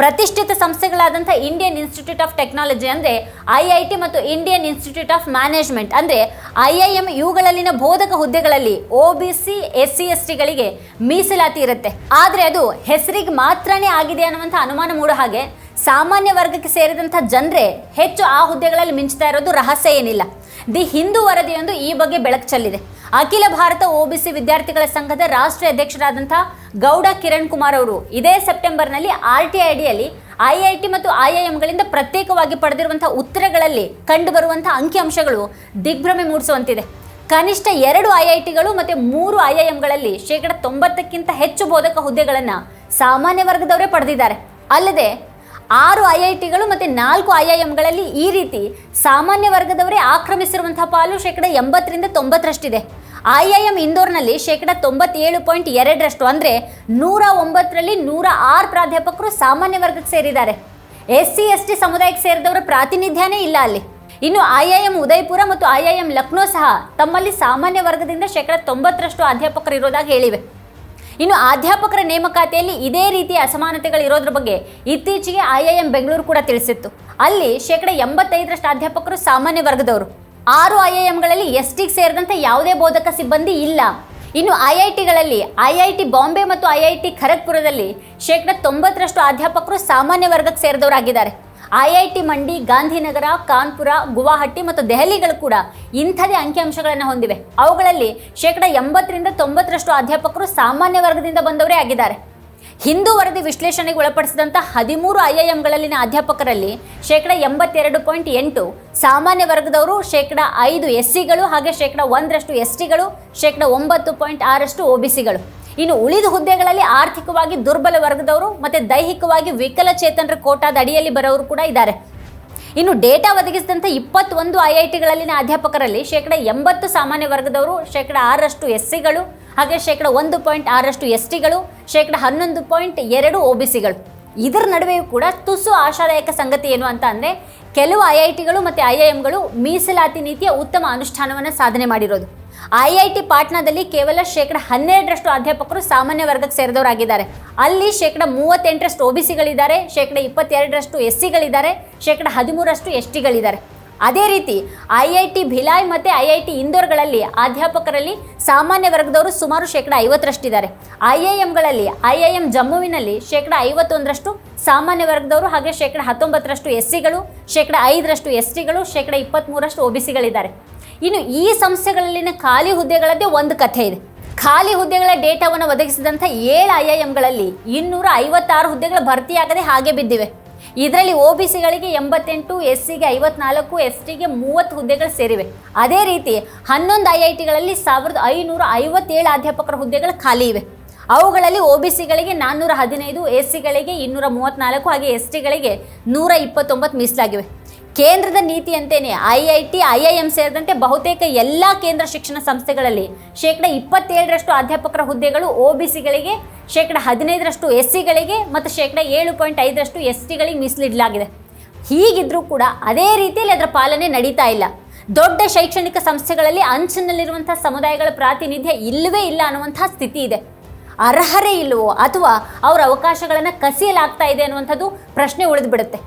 ಪ್ರತಿಷ್ಠಿತ ಸಂಸ್ಥೆಗಳಾದಂಥ Indian institute of technology ಅಂದರೆ ಐ ಐ ಟಿ ಮತ್ತು ಇಂಡಿಯನ್ ಇನ್ಸ್ಟಿಟ್ಯೂಟ್ ಆಫ್ ಮ್ಯಾನೇಜ್ಮೆಂಟ್ ಅಂದರೆ ಐ ಐ ಎಂ ಇವುಗಳಲ್ಲಿನ ಬೋಧಕ ಹುದ್ದೆಗಳಲ್ಲಿ O B C S C S ಟಿಗಳಿಗೆ ಮೀಸಲಾತಿ ಇರುತ್ತೆ. ಆದರೆ ಅದು ಹೆಸರಿಗೆ ಮಾತ್ರನೇ ಆಗಿದೆ ಅನ್ನುವಂಥ ಅನುಮಾನ ಮೂಡೋ ಹಾಗೆ ಸಾಮಾನ್ಯ ವರ್ಗಕ್ಕೆ ಸೇರಿದಂಥ ಜನರೇ ಹೆಚ್ಚು ಆ ಹುದ್ದೆಗಳಲ್ಲಿ ಮಿಂಚ್ತಾ ಇರೋದು ರಹಸ್ಯ ಏನಿಲ್ಲ. ದಿ ಹಿಂದೂ ವರದಿಯೊಂದು ಈ ಬಗ್ಗೆ ಬೆಳಕು ಚೆಲ್ಲಿದೆ. ಅಖಿಲ ಭಾರತ ಒಬಿಸಿ ವಿದ್ಯಾರ್ಥಿಗಳ ಸಂಘದ ರಾಷ್ಟ್ರೀಯ ಅಧ್ಯಕ್ಷರಾದಂಥ ಗೌಡ ಕಿರಣ್ ಕುಮಾರ್ ಅವರು ಇದೇ ಸೆಪ್ಟೆಂಬರ್ನಲ್ಲಿ ಆರ್ ಟಿ ಐ ಡಿಯಲ್ಲಿ ಐ ಐ ಟಿ ಮತ್ತು ಐ ಐ ಎಂಗಳಿಂದ ಪ್ರತ್ಯೇಕವಾಗಿ ಪಡೆದಿರುವಂಥ ಉತ್ತರಗಳಲ್ಲಿ ಕಂಡುಬರುವಂಥ ಅಂಕಿಅಂಶಗಳು ದಿಗ್ಭ್ರಮೆ ಮೂಡಿಸುವಂತಿದೆ. ಕನಿಷ್ಠ ಎರಡು ಐ ಐ ಟಿಗಳು ಮತ್ತು ಮೂರು ಐ ಐ ಎಂಗಳಲ್ಲಿ ಶೇಕಡ ತೊಂಬತ್ತಕ್ಕಿಂತ ಹೆಚ್ಚು ಬೋಧಕ ಹುದ್ದೆಗಳನ್ನು ಸಾಮಾನ್ಯ ವರ್ಗದವರೇ ಪಡೆದಿದ್ದಾರೆ. ಅಲ್ಲದೆ ಆರು ಐ ಐ ಟಿಗಳು ಮತ್ತು ನಾಲ್ಕು ಐ ಐ ಎಂಗಳಲ್ಲಿ ಈ ರೀತಿ ಸಾಮಾನ್ಯ ವರ್ಗದವರೇ ಆಕ್ರಮಿಸಿರುವಂತಹ ಪಾಲು ಶೇಕಡ ಎಂಬತ್ತರಿಂದ ತೊಂಬತ್ತರಷ್ಟಿದೆ. ಐ ಐ ಎಂ ಇಂದೋರ್ನಲ್ಲಿ ಶೇಕಡ ತೊಂಬತ್ತೇಳು ಪಾಯಿಂಟ್ ಎರಡರಷ್ಟು ಅಂದರೆ ನೂರ ಒಂಬತ್ತರಲ್ಲಿ ನೂರ ಆರು ಪ್ರಾಧ್ಯಾಪಕರು ಸಾಮಾನ್ಯ ವರ್ಗಕ್ಕೆ ಸೇರಿದ್ದಾರೆ. ಎಸ್ ಸಿ ಎಸ್ ಟಿ ಸಮುದಾಯಕ್ಕೆ ಸೇರಿದವರ ಪ್ರಾತಿನಿಧ್ಯನೇ ಇಲ್ಲ ಅಲ್ಲಿ. ಇನ್ನು ಐ ಐ ಎಂ ಉದಯಪುರ ಮತ್ತು ಐ ಐ ಎಂ ಲಕ್ನೋ ಸಹ ತಮ್ಮಲ್ಲಿ ಸಾಮಾನ್ಯ ವರ್ಗದಿಂದ ಶೇಕಡ ತೊಂಬತ್ತರಷ್ಟು ಅಧ್ಯಾಪಕರು ಇರೋದಾಗಿ ಹೇಳಿವೆ. ಇನ್ನು ಅಧ್ಯಾಪಕರ ನೇಮಕಾತಿಯಲ್ಲಿ ಇದೇ ರೀತಿಯ ಅಸಮಾನತೆಗಳು ಇರೋದ್ರ ಬಗ್ಗೆ ಇತ್ತೀಚೆಗೆ ಐ ಐ ಎಂ ಬೆಂಗಳೂರು ಕೂಡ ತಿಳಿಸಿತ್ತು. ಅಲ್ಲಿ ಶೇಕಡ ಎಂಬತ್ತೈದರಷ್ಟು ಅಧ್ಯಾಪಕರು ಸಾಮಾನ್ಯ ವರ್ಗದವರು. ಆರು ಐ ಐ ಎಂಗಳಲ್ಲಿ ಎಸ್ ಟಿಗೆ ಸೇರಿದಂತೆ ಯಾವುದೇ ಬೋಧಕ ಸಿಬ್ಬಂದಿ ಇಲ್ಲ. ಇನ್ನು ಐ ಐ ಟಿಗಳಲ್ಲಿ ಐ ಐ ಟಿ ಬಾಂಬೆ ಮತ್ತು ಐ ಐ ಟಿ ಖರಗ್ಪುರದಲ್ಲಿ ಶೇಕಡ ತೊಂಬತ್ತರಷ್ಟು ಅಧ್ಯಾಪಕರು ಸಾಮಾನ್ಯ ವರ್ಗಕ್ಕೆ ಸೇರಿದವರಾಗಿದ್ದಾರೆ. ಐ ಐ ಟಿ ಮಂಡಿ, ಗಾಂಧಿನಗರ, ಕಾನ್ಪುರ, ಗುವಾಹಟಿ ಮತ್ತು ದೆಹಲಿಗಳು ಕೂಡ ಇಂಥದೇ ಅಂಕಿಅಂಶಗಳನ್ನು ಹೊಂದಿವೆ. ಅವುಗಳಲ್ಲಿ ಶೇಕಡ ಎಂಬತ್ತರಿಂದ ತೊಂಬತ್ತರಷ್ಟು ಅಧ್ಯಾಪಕರು ಸಾಮಾನ್ಯ ವರ್ಗದಿಂದ ಬಂದವರೇ ಆಗಿದ್ದಾರೆ. ಹಿಂದೂ ವರದಿ ವಿಶ್ಲೇಷಣೆಗೆ ಒಳಪಡಿಸಿದಂಥ ಹದಿಮೂರು ಐ ಐ ಎಂಗಳಲ್ಲಿನ ಅಧ್ಯಾಪಕರಲ್ಲಿ ಶೇಕಡ ಎಂಬತ್ತೆರಡು ಪಾಯಿಂಟ್ ಎಂಟು ಸಾಮಾನ್ಯ ವರ್ಗದವರು, ಶೇಕಡ ಐದು ಎಸ್ ಸಿಗಳು ಹಾಗೆ ಶೇಕಡ ಒಂದರಷ್ಟು ಎಸ್ ಟಿಗಳು ಶೇಕಡ ಒಂಬತ್ತು ಪಾಯಿಂಟ್ ಆರಷ್ಟು ಒ ಬಿ ಸಿಗಳು. ಇನ್ನು ಉಳಿದ ಹುದ್ದೆಗಳಲ್ಲಿ ಆರ್ಥಿಕವಾಗಿ ದುರ್ಬಲ ವರ್ಗದವರು ಮತ್ತು ದೈಹಿಕವಾಗಿ ವಿಕಲಚೇತನರ ಕೋಟಾದ ಅಡಿಯಲ್ಲಿ ಬರೋರು ಕೂಡ ಇದ್ದಾರೆ. ಇನ್ನು ಡೇಟಾ ಒದಗಿಸಿದಂಥ ಇಪ್ಪತ್ತೊಂದು ಐ ಐ ಟಿಗಳಲ್ಲಿನ ಅಧ್ಯಾಪಕರಲ್ಲಿ ಶೇಕಡ ಎಂಬತ್ತು ಸಾಮಾನ್ಯ ವರ್ಗದವರು, ಶೇಕಡ ಆರರಷ್ಟು ಎಸ್ ಸಿಗಳು ಹಾಗೆ ಶೇಕಡ ಒಂದು ಪಾಯಿಂಟ್ ಆರರಷ್ಟು ಎಸ್ ಟಿಗಳು ಶೇಕಡ ಹನ್ನೊಂದು ಪಾಯಿಂಟ್ ಎರಡು ಒ ಬಿ ಸಿಗಳು. ಇದರ ನಡುವೆಯೂ ಕೂಡ ತುಸು ಆಶಾದಾಯಕ ಸಂಗತಿ ಏನು ಅಂತ ಅಂದರೆ ಕೆಲವು ಐ ಐ ಟಿಗಳು ಮತ್ತು ಐ ಐ ಎಂಗಳು ಮೀಸಲಾತಿ ನೀತಿಯ ಉತ್ತಮ ಅನುಷ್ಠಾನವನ್ನು ಸಾಧನೆ ಮಾಡಿರೋದು. ಐ ಐ ಟಿ ಪಾಟ್ನಾದಲ್ಲಿ ಕೇವಲ ಶೇಕಡ ಹನ್ನೆರಡರಷ್ಟು ಅಧ್ಯಾಪಕರು ಸಾಮಾನ್ಯ ವರ್ಗಕ್ಕೆ ಸೇರಿದವರಾಗಿದ್ದಾರೆ. ಅಲ್ಲಿ ಶೇಕಡ ಮೂವತ್ತೆಂಟರಷ್ಟು ಒ ಬಿ ಸಿಗಳಿದ್ದಾರೆ, ಶೇಕಡ ಇಪ್ಪತ್ತೆರಡರಷ್ಟು ಎಸ್ ಸಿಗಳಿದ್ದಾರೆ, ಶೇಕಡ ಹದಿಮೂರಷ್ಟು ಎಸ್ ಟಿಗಳಿದ್ದಾರೆ ಅದೇ ರೀತಿ ಐ ಐ ಟಿ ಭಿಲಾಯ್ ಮತ್ತು ಐ ಐ ಟಿ ಇಂದೋರ್ಗಳಲ್ಲಿ ಅಧ್ಯಾಪಕರಲ್ಲಿ ಸಾಮಾನ್ಯ ವರ್ಗದವರು ಸುಮಾರು ಶೇಕಡ ಐವತ್ತರಷ್ಟಿದ್ದಾರೆ. ಐ ಐ ಎಮ್ಗಳಲ್ಲಿ ಐ ಐ ಎಂ ಜಮ್ಮುವಿನಲ್ಲಿ ಶೇಕಡ ಐವತ್ತೊಂದರಷ್ಟು, ಸಾಮಾನ್ಯ ವರ್ಗದವರು ಹಾಗೆ ಶೇಕಡ ಹತ್ತೊಂಬತ್ತರಷ್ಟು ಎಸ್ ಸಿಗಳು ಶೇಕಡ ಐದರಷ್ಟು ಎಸ್ ಟಿಗಳು ಶೇಕಡ ಇಪ್ಪತ್ತ್ಮೂರಷ್ಟು ಒ ಬಿ ಸಿಗಳಿದ್ದಾರೆ ಇನ್ನು ಈ ಸಂಸ್ಥೆಗಳಲ್ಲಿನ ಖಾಲಿ ಹುದ್ದೆಗಳದ್ದೇ ಒಂದು ಕಥೆ ಇದೆ. ಖಾಲಿ ಹುದ್ದೆಗಳ ಡೇಟಾವನ್ನು ಒದಗಿಸಿದಂಥ ಏಳು ಐ ಐ ಎಮ್ಗಳಲ್ಲಿ ಇನ್ನೂರ ಐವತ್ತಾರು ಹುದ್ದೆಗಳು ಭರ್ತಿಯಾಗದೆ ಹಾಗೆ ಬಿದ್ದಿವೆ. ಇದರಲ್ಲಿ ಒ ಬಿ ಸಿಗಳಿಗೆ ಎಂಬತ್ತೆಂಟು ಎಸ್ ಸಿಗೆ ಐವತ್ನಾಲ್ಕು ಎಸ್ ಟಿಗೆ ಮೂವತ್ತು ಹುದ್ದೆಗಳು ಸೇರಿವೆ. ಅದೇ ರೀತಿ ಹನ್ನೊಂದು ಐ ಐ ಟಿಗಳಲ್ಲಿ ಸಾವಿರದ ಐನೂರ ಐವತ್ತೇಳು ಅಧ್ಯಾಪಕರ ಹುದ್ದೆಗಳು ಖಾಲಿ ಇವೆ. ಅವುಗಳಲ್ಲಿ ಒ ಬಿ ಸಿಗಳಿಗೆ ನಾನ್ನೂರ ಹದಿನೈದು ಎಸ್ ಸಿಗಳಿಗೆ ಇನ್ನೂರ ಮೂವತ್ತ್ನಾಲ್ಕು ಹಾಗೆ ಎಸ್ ಟಿಗಳಿಗೆ ನೂರ ಇಪ್ಪತ್ತೊಂಬತ್ತು ಮೀಸಲಾಗಿವೆ. ಕೇಂದ್ರದ ನೀತಿಯಂತೆಯೇ I I T, I I M ಸೇರಿದಂತೆ ಬಹುತೇಕ ಎಲ್ಲ ಕೇಂದ್ರ ಶಿಕ್ಷಣ ಸಂಸ್ಥೆಗಳಲ್ಲಿ ಶೇಕಡ ಇಪ್ಪತ್ತೇಳರಷ್ಟು ಅಧ್ಯಾಪಕರ ಹುದ್ದೆಗಳು ಒ ಬಿ ಸಿಗಳಿಗೆ, ಶೇಕಡ ಹದಿನೈದರಷ್ಟು ಎಸ್ ಸಿಗಳಿಗೆ ಮತ್ತು ಶೇಕಡ ಏಳು ಪಾಯಿಂಟ್ ಐದರಷ್ಟು ಎಸ್ ಟಿಗಳಿಗೆ ಮೀಸಲಿಡಲಾಗಿದೆ. ಹೀಗಿದ್ರೂ ಕೂಡ ಅದೇ ರೀತಿಯಲ್ಲಿ ಅದರ ಪಾಲನೆ ನಡೀತಾ ಇಲ್ಲ. ದೊಡ್ಡ ಶೈಕ್ಷಣಿಕ ಸಂಸ್ಥೆಗಳಲ್ಲಿ ಅಂಚಿನಲ್ಲಿರುವಂಥ ಸಮುದಾಯಗಳ ಪ್ರಾತಿನಿಧ್ಯ ಇಲ್ಲವೇ ಇಲ್ಲ ಅನ್ನುವಂಥ ಸ್ಥಿತಿ ಇದೆ. ಅರ್ಹರೇ ಇಲ್ಲವೋ ಅಥವಾ ಅವರ ಅವಕಾಶಗಳನ್ನು ಕಸಿಯಲಾಗ್ತಾ ಇದೆ ಅನ್ನುವಂಥದ್ದು ಪ್ರಶ್ನೆ ಉಳಿದು ಬಿಡುತ್ತೆ